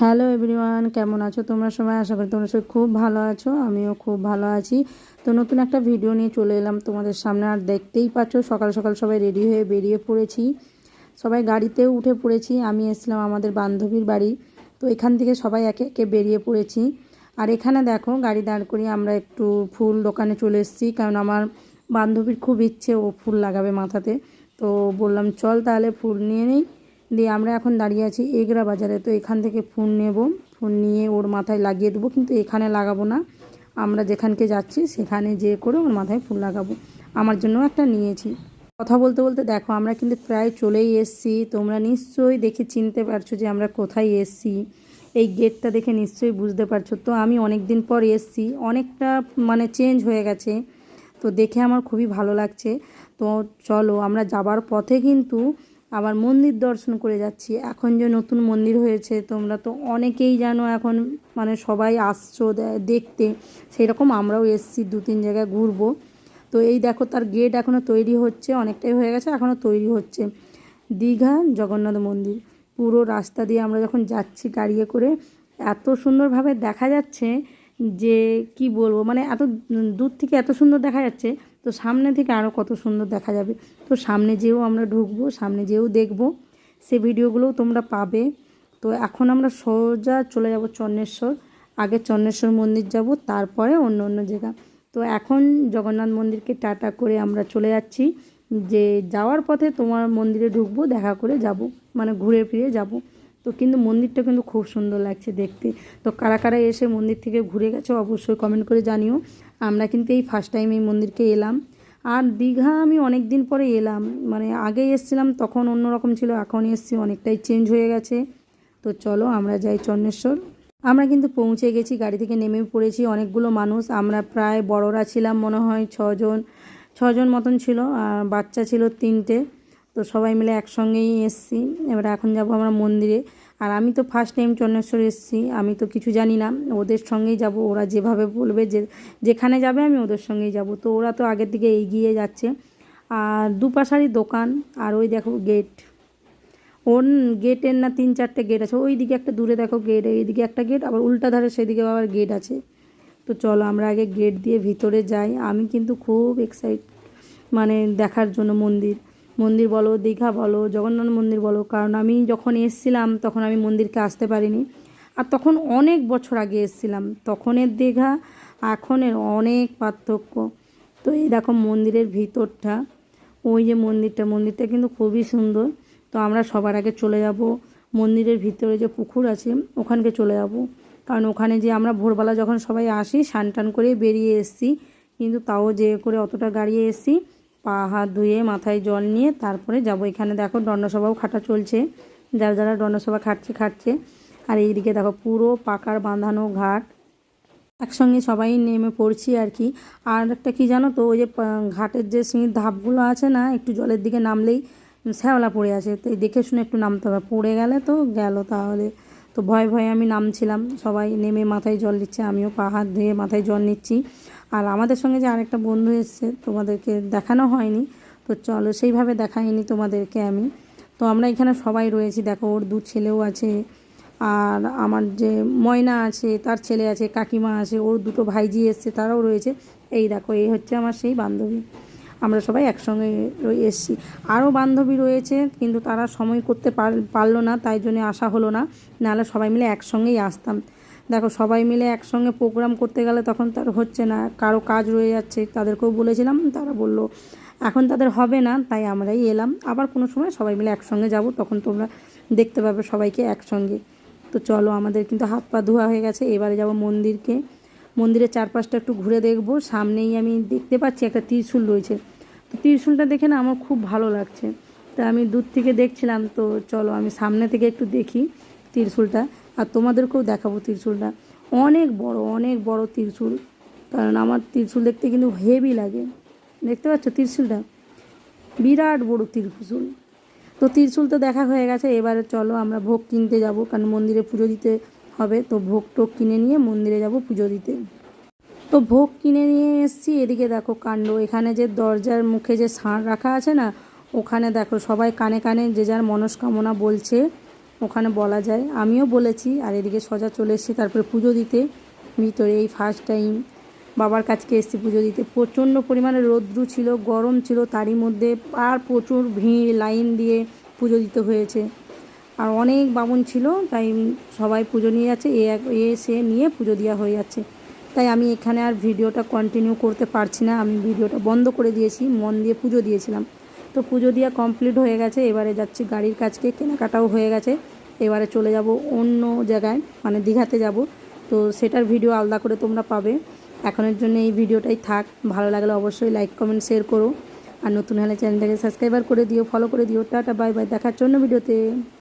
Hello everyone, কেমন আছো তোমরা সবাই? আশা করি তোমরা সবাই খুব ভালো আছো, আমিও খুব ভালো আছি। তো নতুন একটা ভিডিও নিয়ে চলে এলাম তোমাদের সামনে, আর দেখতেই পাচ্ছ সকাল সকাল সবাই রেডি হয়ে বেরিয়ে পড়েছি। সবাই গাড়িতেও উঠে পড়েছি, আমি এসলাম আমাদের বান্ধবীর বাড়ি। তো এখান থেকে সবাই একে একে বেরিয়ে পড়েছি। আর এখানে দেখো, গাড়ি দাঁড় করিয়ে আমরা একটু ফুল দোকানে চলে এসেছি, কারণ আমার বান্ধবীর খুব ইচ্ছে ও ফুল লাগাবে মাথাতে। তো বললাম, চল তাহলে ফুল নিয়ে নিই। দিয়ে আমরা এখন দাঁড়িয়ে আছি এগরা বাজারে। তো এখান থেকে ফোন নেব। ফোন নিয়ে ওর মাথায় লাগিয়ে দেবো, কিন্তু এখানে লাগাবো না। আমরা যেখানকে যাচ্ছি সেখানে যেয়ে করে ওর মাথায় ফুল লাগাবো। আমার জন্য একটা নিয়েছি। কথা বলতে বলতে দেখো, আমরা কিন্তু প্রায় চলেই এসছি। তোমরা নিশ্চয়ই দেখে চিনতে পারছ যে আমরা কোথায় এসছি। এই গেটটা দেখে নিশ্চয়ই বুঝতে পারছ। তো আমি অনেক দিন পর এসছি। অনেকটা মানে চেঞ্জ হয়ে গেছে। তো দেখে আমার খুবই ভালো লাগছে। তো চলো, আমরা যাবার পথে কিন্তু আবার মন্দির দর্শন করে যাচ্ছি। এখন যে নতুন মন্দির হয়েছে, তোমরা তো অনেকেই জানো এখন মানে সবাই আসছো দেখতে। সেই রকম আমরাও এসছি, দু তিন জায়গায় ঘুরবো। তো এই দেখো, তার গেট এখনও তৈরি হচ্ছে, অনেকটাই হয়ে গেছে এখনও তৈরি হচ্ছে। দীঘা জগন্নাথ মন্দির। পুরো রাস্তা দিয়ে আমরা যখন যাচ্ছি গাড়িয়ে করে, এত সুন্দরভাবে দেখা যাচ্ছে যে, কি বলব মানে এত দূর থেকে এত সুন্দর দেখা যাচ্ছে। তো সামনে থেকে আরও কত সুন্দর দেখা যাবে। তো সামনে যেও আমরা ঢুকবো, সামনে যেও দেখব। সে ভিডিওগুলোও তোমরা পাবে। তো এখন আমরা সোজা চলে যাব চন্নেশ্বর। আগে চন্নেশ্বর মন্দির যাব, তারপরে অন্য অন্য জায়গা। তো এখন জগন্নাথ মন্দিরকে টাটা করে আমরা চলে যাচ্ছি। যে যাওয়ার পথে তোমার মন্দিরে ঢুকবো, দেখা করে যাব মানে ঘুরে ফিরে যাব। তো কিন্তু মন্দিরটা কিন্তু খুব সুন্দর লাগছে দেখতে। তো কারা কারা এসে মন্দির থেকে ঘুরে গেছে অবশ্যই কমেন্ট করে জানিও। আমরা কিন্তু এই ফার্স্ট টাইম এই মন্দিরকে এলাম। আর দীঘা আমি অনেক দিন পরে এলাম। মানে আগে এসছিলাম, তখন অন্যরকম ছিল, এখন এসছি, অনেকটাই চেঞ্জ হয়ে গেছে। তো চলো আমরা যাই চন্নেশ্বর আমরা কিন্তু পৌঁছে গেছি, গাড়ি থেকে নেমে পড়েছি অনেকগুলো মানুষ। আমরা প্রায় বড়রা ছিলাম মনে হয় ছজন। ছজন মতন ছিল আর বাচ্চা ছিল তিনটে। তো সবাই মিলে একসঙ্গেই এসছি। এবার এখন যাব আমরা মন্দিরে। আর আমি তো ফার্স্ট টাইম চন্নেশ্বর এসেছি। আমি তো কিছু জানি না। ওদের সঙ্গেই যাব। ওরা যেভাবে বলবে যে, যেখানে যাবে আমি ওদের সঙ্গেই যাব। তো ওরা তো আগের দিকে এগিয়ে যাচ্ছে। আর দুপাশারই দোকান। আর ওই দেখো গেট ওর গেটের না তিন চারটে গেট আছে। ওই দিকে একটা দূরে দেখো গেট এইদিকে একটা গেট আবার উল্টা ধারে সেদিকে আবার গেট আছে। তো চলো আমরা আগে গেট দিয়ে ভিতরে যাই। আমি কিন্তু খুব এক্সাইট মানে দেখার জন্য মন্দির। মন্দির বলো, দীঘা বলো, জগন্নাথ মন্দির বলো, কারণ আমি যখন এসছিলাম তখন আমি মন্দিরকে আসতে পারিনি। আর তখন অনেক বছর আগে এসছিলাম, তখনের দীঘা, এখনের অনেক পার্থক্য। তো এই দেখো মন্দিরের ভিতরটা, ওই যে মন্দিরটা মন্দিরটা কিন্তু খুবই সুন্দর। তো আমরা সবার আগে চলে যাব, মন্দিরের ভিতরে যে পুকুর আছে, ওখানকে চলে যাব। কারণ ওখানে যে আমরা ভোরবেলা যখন সবাই আসি স্নান টান করে বেরিয়ে এসছি, কিন্তু তাও যে করে অতটা গাড়িয়ে এসছি পা, হাত ধুয়ে মাথায় জল নিয়ে তারপরে যাব। এখানে দেখো দণ্ডসভাও খাটা চলছে। যারা যারা দণ্ডসভা খাটছে খাটছে। আর এইদিকে দেখো পুরো পাকার বাঁধানো ঘাট। একসঙ্গে সবাই নেমে পড়ছি আর কি। আর একটা কি জানো তো, ওই যে ঘাটের যে সিঁড়ির ধাপগুলো আছে না, একটু জলের দিকে নামলেই শ্যাওলা পড়ে আছে তো দেখে শুনে একটু নামতে হবে। পড়ে গেলে তো গেল তাহলে। তো ভয়ে ভয়ে আমি নামছিলাম। সবাই নেমে মাথায় জল দিচ্ছে, আমিও পা, হাত ধুয়ে মাথায় জল নিচ্ছি। আর আমাদের সঙ্গে যে আরেকটা বন্ধু এসছে, তোমাদেরকে দেখানো হয়নি, তো চলো সেইভাবে দেখাইনি তোমাদেরকে আমি। তো আমরা এখানে সবাই রয়েছি, দেখো ওর দু ছেলেও আছে, আর আমার যে ময়না আছে, তার ছেলে আছে, কাকিমা আছে, ওর দুটো ভাইজি এসছে, তারাও রয়েছে। এই দেখো, এই হচ্ছে আমার সেই বান্ধবী। আমরা সবাই একসঙ্গে এসছি। আরও বান্ধবী রয়েছে, কিন্তু তারা সময় করতে পার- পারল না, তাই জন্য আসা হলো না। নাহলে সবাই মিলে একসঙ্গেই আসতাম। দেখো, সবাই মিলে একসঙ্গে প্রোগ্রাম করতে গেলে তখন তার হচ্ছে না, কারও কাজ রয়ে যাচ্ছে। তাদেরকেও বলেছিলাম, তারা বলল, এখন তাদের হবে না, তাই আমরাই এলাম। আবার কোনো সময় সবাই মিলে একসঙ্গে যাব, তখন তোমরা দেখতে পাবে সবাইকে একসঙ্গে। তো চলো, আমাদের কিন্তু হাত পা ধোয়া হয়ে গেছে, এবারে যাব মন্দিরকে। মন্দিরের চারপাশটা একটু ঘুরে দেখব। সামনেই আমি দেখতে পাচ্ছি একটা ত্রিশূল রয়েছে। তো ত্রিশূলটা দেখে না আমার খুব ভালো লাগছে। তা আমি দূর থেকে দেখছিলাম, তো চলো, আমি সামনে থেকে একটু দেখি ত্রিশূলটা। আর তোমাদেরকেও দেখাবো ত্রিশূলটা। অনেক বড় অনেক বড় ত্রিশূল। কারণ আমার ত্রিশূল দেখতে কিন্তু হেভি লাগে। দেখতে পাচ্ছ ত্রিশূলটা? বিরাট বড় ত্রিশূল। তো ত্রিশূল তো দেখা হয়ে গেছে, এবারে চলো আমরা ভোগ কিনতে যাব, কারণ মন্দিরে পুজো দিতে হবে। তো ভোগ টোগ কিনে নিয়ে মন্দিরে যাব পুজো দিতে। তো ভোগ কিনে নিয়ে এসেছি, এদিকে দেখো কাণ্ড। এখানে যে দরজার মুখে যে ষাঁড় রাখা আছে না, ওখানে দেখো সবাই কানে কানে যে যার মনস্কামনা বলছে। ওখানে বলা যায়। আমিও বলেছি, আর এদিকে সজা চলে এসেছি তারপরে পুজো দিতে। ভিতরে এই ফার্স্ট টাইম বাবার কাছকে এসেছি পুজো দিতে। প্রচণ্ড পরিমাণে রৌদ্রু ছিল, গরম ছিল, তারই মধ্যে আর প্রচুর ভিড়, লাইন দিয়ে পুজো দিতে হয়েছে। আর অনেক বামুন ছিল, তাই সবাই পুজো নিয়ে যাচ্ছে, এ এ সে নিয়ে পুজো দেওয়া হয়ে যাচ্ছে। তাই আমি এখানে আর ভিডিওটা কন্টিনিউ করতে পারছি না, আমি ভিডিওটা বন্ধ করে দিয়েছি, মন দিয়ে পুজো দিয়েছিলাম। তো পুজো দিয়া কমপ্লিট হয়ে গেছে। এবারে যাচ্ছি গাড়ির কাজকে, কেনাকাটাও হয়ে গেছে। এবারে চলে যাব অন্য জায়গায় মানে দীঘাতে যাব। তো সেটার ভিডিও আলাদা করে তোমরা পাবে। এখনের জন্য এই ভিডিওটাই থাক। ভালো লাগলে অবশ্যই লাইক কমেন্ট শেয়ার করো। আর নতুন হলে চ্যানেলটাকে সাবস্ক্রাইবার করে দিও ফলো করে দিও। টাটা বাই বাই দেখার জন্য ভিডিওতে